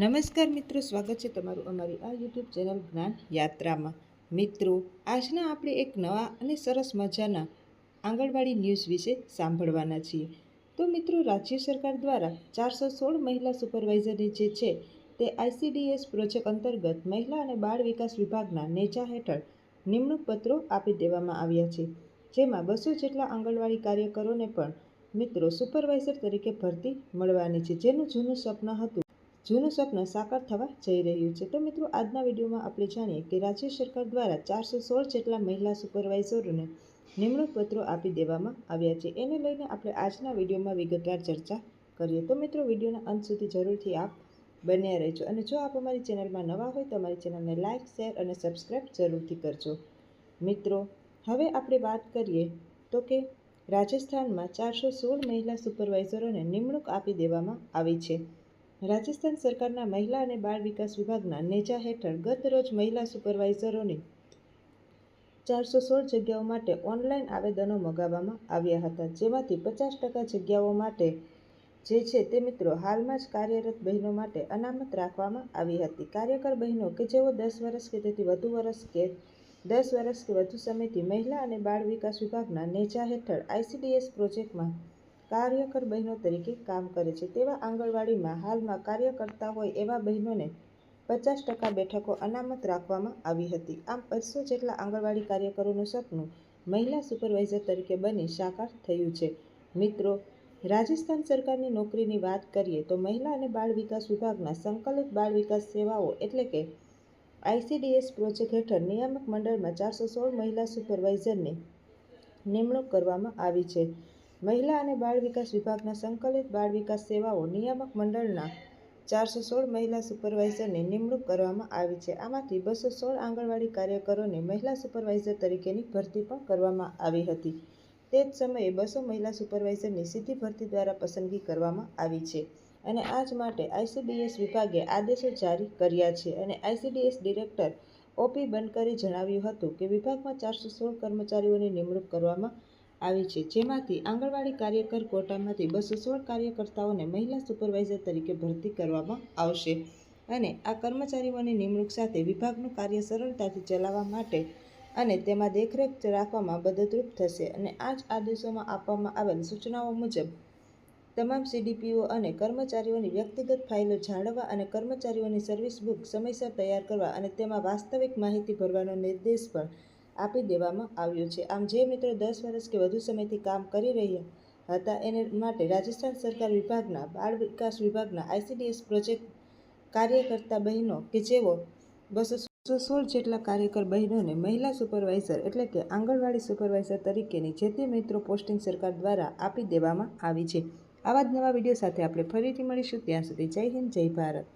નમસ્કાર મિત્રો, સ્વાગત છે તમારું અમારી આ યુટ્યુબ ચેનલ જ્ઞાન યાત્રામાં. મિત્રો, આજના આપણે એક નવા અને સરસ મજાના આંગણવાડી ન્યૂઝ વિશે સાંભળવાના છીએ. તો મિત્રો, રાજ્ય સરકાર દ્વારા ચારસો સોળ મહિલા સુપરવાઇઝરની જે છે તે આઈસીડીએસ પ્રોજેક્ટ અંતર્ગત મહિલા અને બાળ વિકાસ વિભાગના નેજા હેઠળ નિમણૂક પત્રો આપી દેવામાં આવ્યા છે. જેમાં બસો જેટલા આંગણવાડી કાર્યકરોને પણ મિત્રો સુપરવાઇઝર તરીકે ભરતી મળવાની છે. જેનું જૂનું સ્વપ્ન હતું જૂનું સ્વપ્ન સાકાર થવા જઈ રહ્યું છે. તો મિત્રો, આજના વિડીયોમાં આપણે જાણીએ કે રાજ્ય સરકાર દ્વારા ચારસો સોળ જેટલા મહિલા સુપરવાઇઝરોને નિમણૂક પત્રો આપી દેવામાં આવ્યા છે. એને લઈને આપણે આજના વિડીયોમાં વિગતવાર ચર્ચા કરીએ. તો મિત્રો, વિડીયોના અંત સુધી જરૂરથી આપ બન્યા રહેજો અને જો આપ અમારી ચેનલમાં નવા હોય તો અમારી ચેનલને લાઇક શેર અને સબસ્ક્રાઈબ જરૂરથી કરજો. મિત્રો, હવે આપણે વાત કરીએ તો કે રાજસ્થાનમાં ચારસો સોળ મહિલા સુપરવાઇઝરોને નિમણૂક આપી દેવામાં આવી છે. રાજસ્થાન સરકારના મહિલા અને બાળ વિકાસ વિભાગના નેજા હેઠળ ગત રોજ મહિલા સુપરવાઇઝરોની ચારસો સોળ જગ્યાઓ માટે ઓનલાઈન આવેદનો મગાવવામાં આવ્યા હતા, જેમાંથી પચાસ ટકા જગ્યાઓ માટે જે છે તે મિત્રો હાલમાં જ કાર્યરત બહેનો માટે અનામત રાખવામાં આવી હતી. કાર્યકર બહેનો કે જેઓ દસ વર્ષ કે તેથી વધુ વર્ષ કે દસ વર્ષ કે વધુ સમયથી મહિલા અને બાળ વિકાસ વિભાગના નેજા હેઠળ આઈસીડીએસ પ્રોજેક્ટમાં કાર્યકર બહેનો તરીકે કામ કરે છે. તેવા આંગણવાડીમાં હાલમાં કાર્ય કરતા હોય એવા બહેનોને પચાસ ટકા બેઠકો અનામત રાખવામાં આવી હતી. આમ બસો જેટલા આંગણવાડી કાર્યકરોનું સપનું મહિલા સુપરવાઇઝર તરીકે બની સાકાર થયું છે. મિત્રો, રાજસ્થાન સરકારની નોકરીની વાત કરીએ તો મહિલા અને બાળ વિકાસ વિભાગના સંકલિત બાળ વિકાસ સેવાઓ એટલે કે આઈસીડીએસ પ્રોજેક્ટ હેઠળ નિયામક મંડળમાં ચારસો સોળ મહિલા સુપરવાઇઝરની નિમણૂક કરવામાં આવી છે. મહિલા અને બાળ વિકાસ વિભાગના સંકલિત બાળ વિકાસ સેવાઓ નિયામક મંડળના ચારસો સોળ મહિલા સુપરવાઇઝરની નિમણૂક કરવામાં આવી છે. આમાંથી બસો સોળ આંગણવાડી કાર્યકરોને મહિલા સુપરવાઇઝર તરીકેની ભરતી પણ કરવામાં આવી હતી. તે જ સમયે બસો મહિલા સુપરવાઇઝરની સીધી ભરતી દ્વારા પસંદગી કરવામાં આવી છે અને આજ માટે આઈસીડીએસ વિભાગે આદેશો જારી કર્યા છે અને આઈસીડીએસ ડિરેક્ટર ઓપી બનકરે જણાવ્યું હતું કે વિભાગમાં ચારસો સોળ કર્મચારીઓની નિમણૂક કરવામાં આવી છે. જેમાંથી આંગણવાડી કાર્યકર કોટામાંથી બસો સોળ કાર્યકર્તાઓને મહિલા સુપરવાઇઝર તરીકે ભરતી કરવામાં આવશે અને આ કર્મચારીઓની નિમણૂક સાથે વિભાગનું કાર્ય સરળતાથી ચલાવવા માટે અને તેમાં દેખરેખ રાખવામાં મદદરૂપ થશે અને આ જ આદેશોમાં આપવામાં આવેલ સૂચનાઓ મુજબ, તમામ સીડીપીઓ અને કર્મચારીઓની વ્યક્તિગત ફાઇલો જાળવવા અને કર્મચારીઓની સર્વિસ બુક સમયસર તૈયાર કરવા અને તેમાં વાસ્તવિક માહિતી ભરવાનો નિર્દેશ પણ આપી દેવામાં આવ્યો છે. આમ જે મિત્રો દસ વર્ષ કે વધુ સમયથી કામ કરી રહ્યા હતા એને માટે રાજસ્થાન સરકાર વિભાગના બાળ વિકાસ વિભાગના આઈસીડીએસ પ્રોજેક્ટ કાર્યકર્તા બહેનો કે જેઓ બસો સોળ જેટલા કાર્યકર બહેનોને મહિલા સુપરવાઇઝર એટલે કે આંગણવાડી સુપરવાઇઝર તરીકેની જે તે મિત્રો પોસ્ટિંગ સરકાર દ્વારા આપી દેવામાં આવી છે. આવા જ નવા વીડિયો સાથે આપણે ફરીથી મળીશું. ત્યાં સુધી જય હિન્દ, જય ભારત.